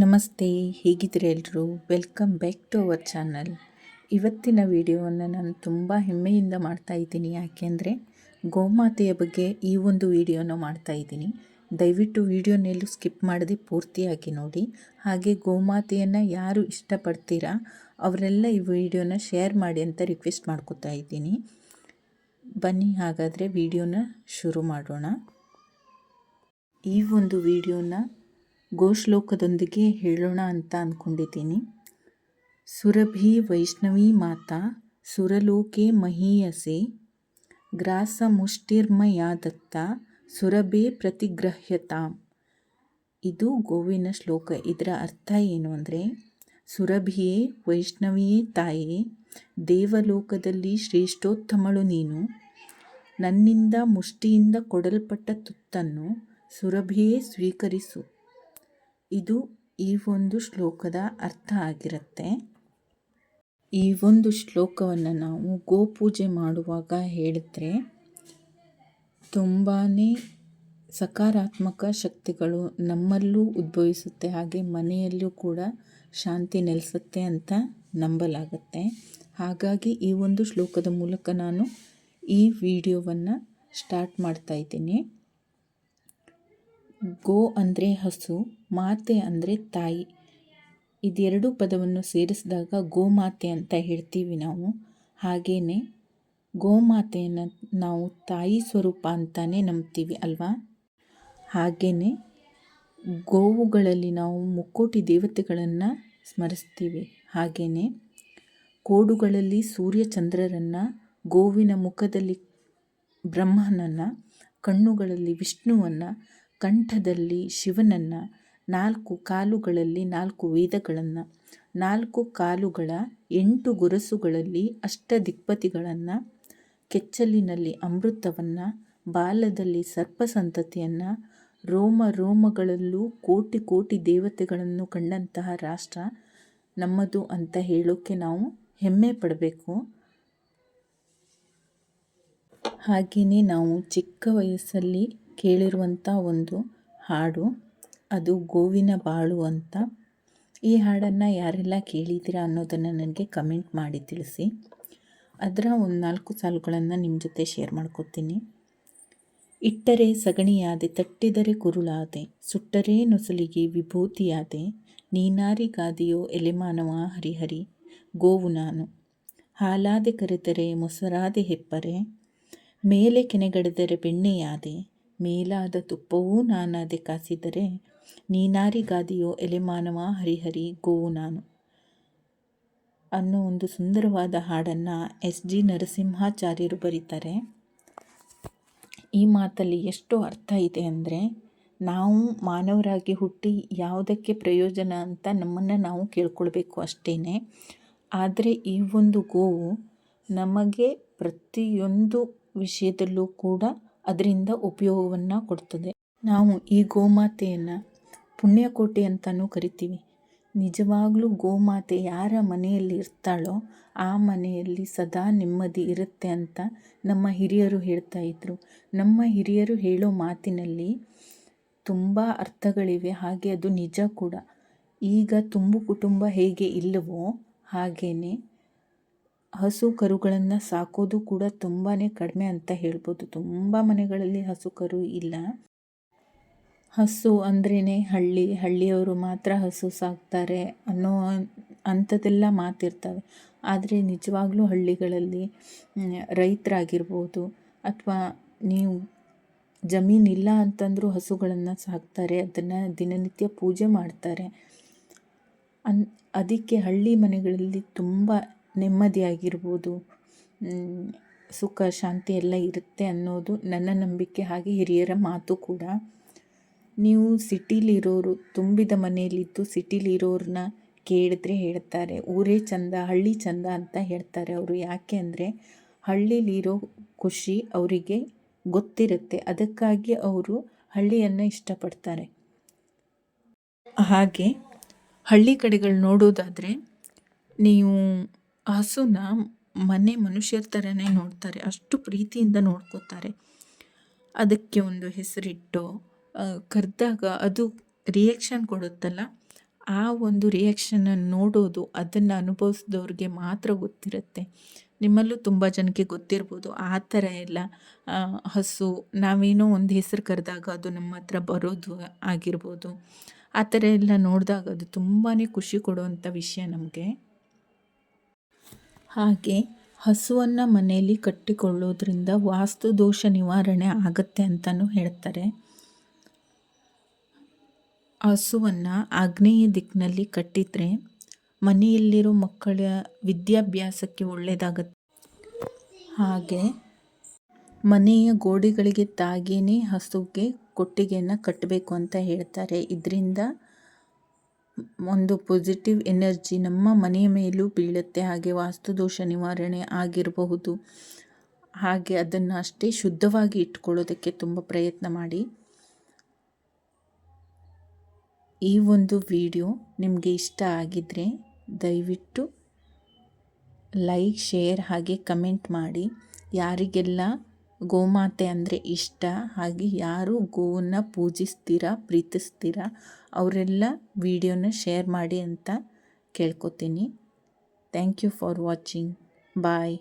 ನಮಸ್ತೆ, ಹೇಗಿದ್ದೀರಿ ಎಲ್ಲರೂ welcome back to our channel. ಇವತ್ತಿನ ವಿಡಿಯೋವನ್ನು ನಾನು ತುಂಬ ಹೆಮ್ಮೆಯಿಂದ ಮಾಡ್ತಾ ಇದ್ದೀನಿ. ಯಾಕೆಂದರೆ ಗೋಮಾತೆಯ ಬಗ್ಗೆ ಈ ಒಂದು ವಿಡಿಯೋನ ಮಾಡ್ತಾ ಇದ್ದೀನಿ. ದಯವಿಟ್ಟು ವಿಡಿಯೋನೆಲ್ಲೂ ಸ್ಕಿಪ್ ಮಾಡದೆ ಪೂರ್ತಿಯಾಗಿ ನೋಡಿ. ಹಾಗೆ ಗೋಮಾತೆಯನ್ನು ಯಾರು ಇಷ್ಟಪಡ್ತೀರಾ, ಅವರೆಲ್ಲ ಈ ವಿಡಿಯೋನ ಶೇರ್ ಮಾಡಿ ಅಂತ ರಿಕ್ವೆಸ್ಟ್ ಮಾಡ್ಕೋತಾ ಇದ್ದೀನಿ. ಬನ್ನಿ, ಹಾಗಾದರೆ ವಿಡಿಯೋನ ಶುರು ಮಾಡೋಣ. ಈ ಒಂದು ವಿಡಿಯೋನ ಗೋಶ್ಲೋಕದೊಂದಿಗೆ ಹೇಳೋಣ ಅಂತ ಅಂದ್ಕೊಂಡಿದ್ದೀನಿ ಸುರಭಿ ವೈಷ್ಣವಿ ಮಾತಾ ಸುರಲೋಕೆ ಮಹೀಯಸೆ ಗ್ರಾಸ ಮುಷ್ಟಿರ್ಮಯ ದತ್ತ ಸುರಭೆ ಪ್ರತಿಗ್ರಹ್ಯತಾಂ. ಇದು ಗೋವಿನ ಶ್ಲೋಕ. ಇದರ ಅರ್ಥ ಏನು ಅಂದರೆ, ಸುರಭಿಯೇ ವೈಷ್ಣವಿಯೇ ತಾಯೇ, ದೇವಲೋಕದಲ್ಲಿ ಶ್ರೇಷ್ಠೋತ್ತಮಳು ನೀನು, ನನ್ನಿಂದ ಮುಷ್ಟಿಯಿಂದ ಕೊಡಲ್ಪಟ್ಟ ತುತ್ತನ್ನು ಸುರಭಿಯೇ ಸ್ವೀಕರಿಸು. ಇದು ಈ ಒಂದು ಶ್ಲೋಕದ ಅರ್ಥ ಆಗಿರುತ್ತೆ. ಈ ಒಂದು ಶ್ಲೋಕವನ್ನು ನಾವು ಗೋಪೂಜೆ ಮಾಡುವಾಗ ಹೇಳಿದ್ರೆ ತುಂಬಾ ಸಕಾರಾತ್ಮಕ ಶಕ್ತಿಗಳು ನಮ್ಮಲ್ಲೂ ಉದ್ಭವಿಸುತ್ತೆ, ಹಾಗೆ ಮನೆಯಲ್ಲೂ ಕೂಡ ಶಾಂತಿ ನೆಲೆಸುತ್ತೆ ಅಂತ ನಂಬಲಾಗುತ್ತೆ. ಹಾಗಾಗಿ ಈ ಒಂದು ಶ್ಲೋಕದ ಮೂಲಕ ನಾನು ಈ ವಿಡಿಯೋವನ್ನು ಸ್ಟಾರ್ಟ್ ಮಾಡ್ತಾ ಇದ್ದೀನಿ. ಗೋ ಅಂದರೆ ಹಸು ಮಾತೆ ಅಂದರೆ ತಾಯಿ. ಇದೆರಡು ಪದವನ್ನು ಸೇರಿಸಿದಾಗ ಗೋಮಾತೆ ಅಂತ ಹೇಳ್ತೀವಿ ನಾವು. ಹಾಗೆಯೇ ಗೋಮಾತೆಯನ್ನು ನಾವು ತಾಯಿ ಸ್ವರೂಪ ಅಂತಲೇ ನಂಬ್ತೀವಿ ಅಲ್ವಾ? ಹಾಗೆಯೇ ಗೋವುಗಳಲ್ಲಿ ನಾವು ಮುಕ್ಕೋಟಿ ದೇವತೆಗಳನ್ನು ಸ್ಮರಿಸ್ತೀವಿ. ಹಾಗೆಯೇ ಕೋಡುಗಳಲ್ಲಿ ಸೂರ್ಯ ಚಂದ್ರರನ್ನು ಗೋವಿನ ಮುಖದಲ್ಲಿ ಬ್ರಹ್ಮನನ್ನು, ಕಣ್ಣುಗಳಲ್ಲಿ ವಿಷ್ಣುವನ್ನು, ಕಂಠದಲ್ಲಿ ಶಿವನನ್ನು ನಾಲ್ಕು ಕಾಲುಗಳಲ್ಲಿ ನಾಲ್ಕು ವೇದಗಳನ್ನು, ನಾಲ್ಕು ಕಾಲುಗಳ ಎಂಟು ಗುರಸುಗಳಲ್ಲಿ ಅಷ್ಟ ದಿಕ್ಪತಿಗಳನ್ನು ಕೆಚ್ಚಲಿನಲ್ಲಿ ಅಮೃತವನ್ನು, ಬಾಲದಲ್ಲಿ ಸರ್ಪ ಸಂತತಿಯನ್ನು ರೋಮ ರೋಮಗಳಲ್ಲೂ ಕೋಟಿ ಕೋಟಿ ದೇವತೆಗಳನ್ನು ಕಂಡಂತಹ ರಾಷ್ಟ್ರ ನಮ್ಮದು ಅಂತ ಹೇಳೋಕ್ಕೆ ನಾವು ಹೆಮ್ಮೆ ಪಡಬೇಕು. ಹಾಗೆಯೇ ನಾವು ಚಿಕ್ಕ ವಯಸ್ಸಲ್ಲಿ ಕೇಳಿರುವಂಥ ಒಂದು ಹಾಡು. ಅದು ಗೋವಿನ ಬಾಳು ಅಂತ. ಈ ಹಾಡನ್ನು ಯಾರೆಲ್ಲ ಕೇಳಿದ್ದೀರಾ ಅನ್ನೋದನ್ನು ನನಗೆ ಕಮೆಂಟ್ ಮಾಡಿ ತಿಳಿಸಿ. ಅದರ ಒಂದು ನಾಲ್ಕು ಸಾಲುಗಳನ್ನು ನಿಮ್ಮ ಜೊತೆ ಶೇರ್ ಮಾಡ್ಕೋತೀನಿ. ಇಟ್ಟರೆ ಸಗಣಿಯಾದೆ, ತಟ್ಟಿದರೆ ಕುರುಳಾದೆ, ಸುಟ್ಟರೆ ನೊಸಲಿಗೆ ವಿಭೂತಿಯಾದೆ ನೀನಾರಿಗಾದೆಯೋ ಎಲೆಮಾನವ ಹರಿಹರಿ, ಗೋವು ನಾನು. ಹಾಲಾದೆ ಕರೆದರೆ ಮೊಸರಾದೆ ಹೆಪ್ಪರೆ, ಮೇಲೆ ಕೆನೆಗಡೆದರೆ ಬೆಣ್ಣೆಯಾದೆ, ಮೇಲಾದ ತುಪ್ಪವೂ ನಾನಾದೆ ಕಾಸಿದರೆ ನೀನಾರಿಗಾದೆಯೋ ಎಲೆಮಾನವ ಹರಿಹರಿ ಗೋವು ನಾನು. ಅನ್ನೋ ಒಂದು ಸುಂದರವಾದ ಹಾಡನ್ನು ಎಸ್ ಜಿ ನರಸಿಂಹಾಚಾರ್ಯರು ಬರೀತಾರೆ. ಈ ಮಾತಲ್ಲಿ ಎಷ್ಟು ಅರ್ಥ ಇದೆ ಅಂದರೆ ನಾವು ಮಾನವರಾಗಿ ಹುಟ್ಟಿ ಯಾವುದಕ್ಕೆ ಪ್ರಯೋಜನ ಅಂತ ನಮ್ಮನ್ನು ನಾವು ಕೇಳ್ಕೊಳ್ಬೇಕು ಅಷ್ಟೇ ಆದರೆ ಈ ಒಂದು ಗೋವು ನಮಗೆ ಪ್ರತಿಯೊಂದು ವಿಷಯದಲ್ಲೂ ಕೂಡ ಅದರಿಂದ ಉಪಯೋಗವನ್ನು ಕೊಡ್ತದೆ. ನಾವು ಈ ಗೋಮಾತೆಯನ್ನು ಪುಣ್ಯಕೋಟೆ ಅಂತಲೂ ಕರಿತೀವಿ. ನಿಜವಾಗ್ಲೂ ಗೋಮಾತೆ ಯಾರ ಮನೆಯಲ್ಲಿ ಇರ್ತಾಳೋ ಆ ಮನೆಯಲ್ಲಿ ಸದಾ ನೆಮ್ಮದಿ ಇರುತ್ತೆ ಅಂತ ನಮ್ಮ ಹಿರಿಯರು ಹೇಳ್ತಾ ಇದ್ರು. ನಮ್ಮ ಹಿರಿಯರು ಹೇಳೋ ಮಾತಿನಲ್ಲಿ ತುಂಬ ಅರ್ಥಗಳಿವೆ, ಹಾಗೆ ಅದು ನಿಜ ಕೂಡ. ಈಗ ತುಂಬು ಕುಟುಂಬ ಹೇಗೆ ಇಲ್ಲವೋ ಹಾಗೆಯೇ ಹಸು ಕರುಗಳನ್ನು ಸಾಕೋದು ಕೂಡ ತುಂಬಾ ಕಡಿಮೆ ಅಂತ ಹೇಳ್ಬೋದು. ತುಂಬ ಮನೆಗಳಲ್ಲಿ ಹಸು ಕರು ಇಲ್ಲ. ಹಸು ಅಂದ್ರೇ ಹಳ್ಳಿ, ಹಳ್ಳಿಯವರು ಮಾತ್ರ ಹಸು ಸಾಕ್ತಾರೆ ಅನ್ನೋ ಅಂಥದ್ದೆಲ್ಲ ಮಾತಿರ್ತವೆ. ಆದರೆ ನಿಜವಾಗ್ಲೂ ಹಳ್ಳಿಗಳಲ್ಲಿ ರೈತರಾಗಿರ್ಬೋದು ಅಥವಾ ನೀವು ಜಮೀನಿಲ್ಲ ಅಂತಂದರೂ ಹಸುಗಳನ್ನು ಸಾಕ್ತಾರೆ, ಅದನ್ನು ದಿನನಿತ್ಯ ಪೂಜೆ ಮಾಡ್ತಾರೆ. ಅನ್, ಅದಕ್ಕೆ ಹಳ್ಳಿ ಮನೆಗಳಲ್ಲಿ ತುಂಬ ನೆಮ್ಮದಿಯಾಗಿರ್ಬೋದು. ಸುಖ, ಶಾಂತಿ ಎಲ್ಲ ಇರುತ್ತೆ ಅನ್ನೋದು ನನ್ನ ನಂಬಿಕೆ, ಹಾಗೆ ಹಿರಿಯರ ಮಾತು ಕೂಡ. ನೀವು ಸಿಟಿಲಿರೋರು, ತುಂಬಿದ ಮನೆಯಲ್ಲಿದ್ದು ಸಿಟಿಲಿರೋರನ್ನ ಕೇಳಿದ್ರೆ ಹೇಳ್ತಾರೆ. ಊರೇ ಚಂದ, ಹಳ್ಳಿ ಚಂದ ಅಂತ ಹೇಳ್ತಾರೆ ಅವರು. ಯಾಕೆ ಅಂದರೆ ಹಳ್ಳಿಲಿರೋ ಖುಷಿ ಅವರಿಗೆ ಗೊತ್ತಿರುತ್ತೆ. ಅದಕ್ಕಾಗಿ ಅವರು ಹಳ್ಳಿಯನ್ನು ಇಷ್ಟಪಡ್ತಾರೆ. ಹಾಗೆ ಹಳ್ಳಿ ಕಡೆಗಳು ನೋಡೋದಾದರೆ ನೀವು ಹಸುನ ಮನೆ ಮನುಷ್ಯರ ಥರನೇ ನೋಡ್ತಾರೆ. ಅಷ್ಟು ಪ್ರೀತಿಯಿಂದ ನೋಡ್ಕೋತಾರೆ. ಅದಕ್ಕೆ ಒಂದು ಹೆಸರಿಟ್ಟು ಕರೆದಾಗ ಅದು ರಿಯಾಕ್ಷನ್ ಕೊಡುತ್ತಲ್ಲ? ಆ ಒಂದು ರಿಯಾಕ್ಷನನ್ನು ನೋಡೋದು ಅದನ್ನು ಅನುಭವಿಸಿದವ್ರಿಗೆ ಮಾತ್ರ ಗೊತ್ತಿರುತ್ತೆ. ನಿಮ್ಮಲ್ಲೂ ತುಂಬ ಜನಕ್ಕೆ ಗೊತ್ತಿರ್ಬೋದು, ಆ ಥರ ಎಲ್ಲ. ಹಸು, ನಾವೇನೋ ಒಂದು ಹೆಸರು ಕರೆದಾಗ ಅದು ನಮ್ಮ ಹತ್ರ ಬರೋದು ಆಗಿರ್ಬೋದು. ಆ ಥರ ಎಲ್ಲ ನೋಡಿದಾಗ ಅದು ತುಂಬಾ ಖುಷಿ ಕೊಡುವಂಥ ವಿಷಯ ನಮಗೆ. ಹಾಗೆ ಹಸುವನ್ನು ಮನೆಯಲ್ಲಿ ಕಟ್ಟಿಕೊಳ್ಳೋದ್ರಿಂದ ವಾಸ್ತು ದೋಷ ನಿವಾರಣೆ ಆಗುತ್ತೆ ಅಂತಲೂ ಹೇಳ್ತಾರೆ. ಹಸುವನ್ನು ಆಗ್ನೇಯ ದಿಕ್ಕಿನಲ್ಲಿ ಕಟ್ಟಿದರೆ ಮನೆಯಲ್ಲಿರೋ ಮಕ್ಕಳ ವಿದ್ಯಾಭ್ಯಾಸಕ್ಕೆ ಒಳ್ಳೆಯದಾಗತ್ತೆ ಹಾಗೆ ಮನೆಯ ಗೋಡೆಗಳಿಗೆ ತಾಗಿಯೇ ಹಸುಗೆ ಕೊಟ್ಟಿಗೆಯನ್ನು ಕಟ್ಟಬೇಕು ಅಂತ ಹೇಳ್ತಾರೆ. ಇದರಿಂದ ಒಂದು ಪಾಸಿಟಿವ್ ಎನರ್ಜಿ ನಮ್ಮ ಮನೆಯ ಮೇಲೂ ಬೀಳುತ್ತೆ. ಹಾಗೆ ವಾಸ್ತುದೋಷ ನಿವಾರಣೆ ಆಗಿರಬಹುದು. ಹಾಗೆ ಅದನ್ನು ಅಷ್ಟೇ ಶುದ್ಧವಾಗಿ ಇಟ್ಕೊಳ್ಳೋದಕ್ಕೆ ತುಂಬ ಪ್ರಯತ್ನ ಮಾಡಿ. ಈ ಒಂದು ವಿಡಿಯೋ ನಿಮಗೆ ಇಷ್ಟ ಆಗಿದ್ದರೆ ದಯವಿಟ್ಟು ಲೈಕ್, ಶೇರ್ ಹಾಗೆ ಕಮೆಂಟ್ ಮಾಡಿ. ಯಾರಿಗೆಲ್ಲ ಗೋಮಾತೆ ಅಂದರೆ ಇಷ್ಟ, ಹಾಗೆ ಯಾರು ಗೋವನ್ನು ಪೂಜಿಸ್ತೀರಾ, ಪ್ರೀತಿಸ್ತೀರಾ, ಅವರೆಲ್ಲ ವಿಡಿಯೋನ ಶೇರ್ ಮಾಡಿ ಅಂತ ಕೇಳ್ಕೊತೀನಿ. Thank you for watching bye